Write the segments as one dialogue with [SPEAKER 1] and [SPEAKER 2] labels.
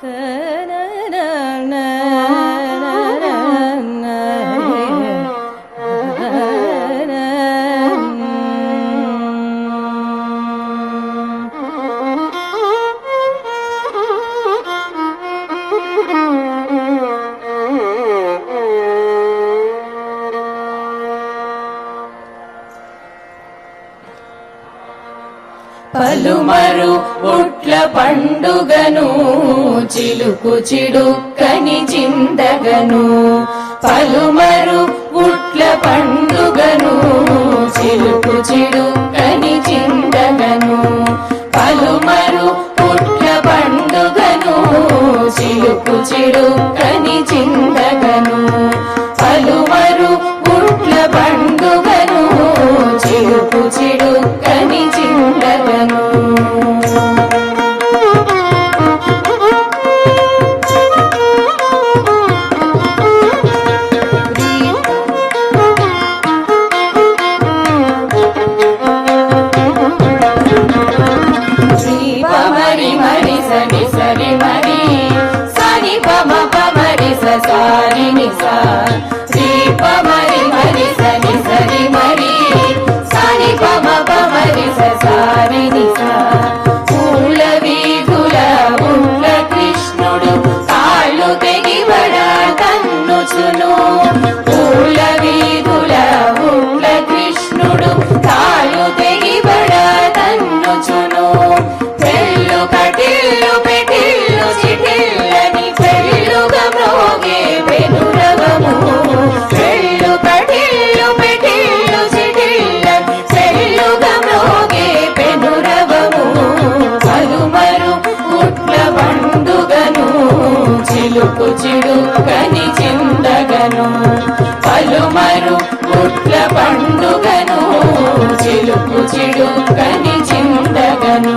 [SPEAKER 1] the పలుమరు Utla పండుగను చిలుకు చిడుక్కని చిందగను పలుమరు ఉట్ల పండుగను చిలుకు చిడుక్కని చిందగను పలుమరు ఉట్ల పండుగను చిలుకు చిడుక్కని చిందగను పలుమరు పుట్ల పండుగను చిలుకు చిడుకని చిండగను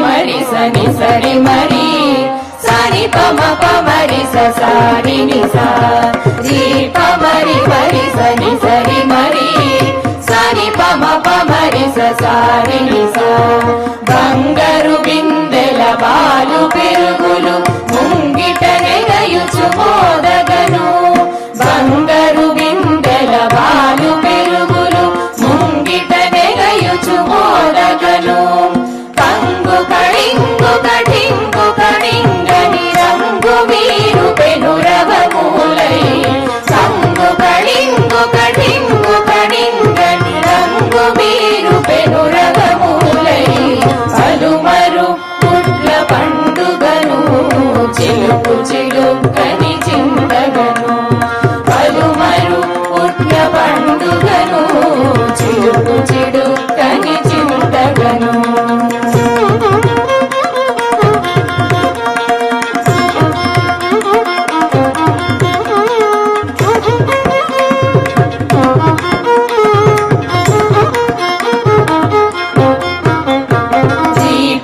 [SPEAKER 1] మరి సని సరి మరి పమ పమరి స సారి ని సా దీప మరి సని సరి మరి. సని పమ పమరి స ని సా బంగారు బి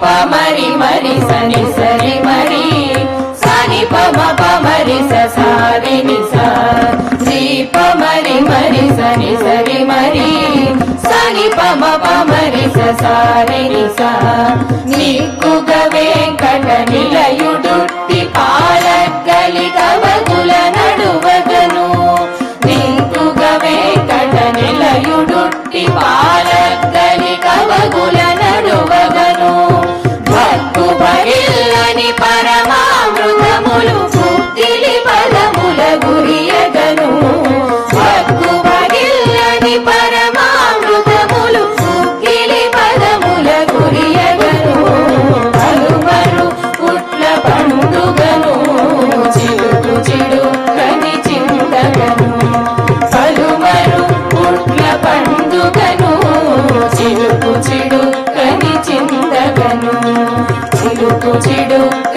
[SPEAKER 1] దీప మరి మరి సని సరి మరి. సని పమ పమరి స సారి ని సా. దీప మరి మరి సని సరి మరి. సని పమ పమరి స సారి ని సా. నిక్కుగ వెంకట నిలయుడుట్టి చిలుకు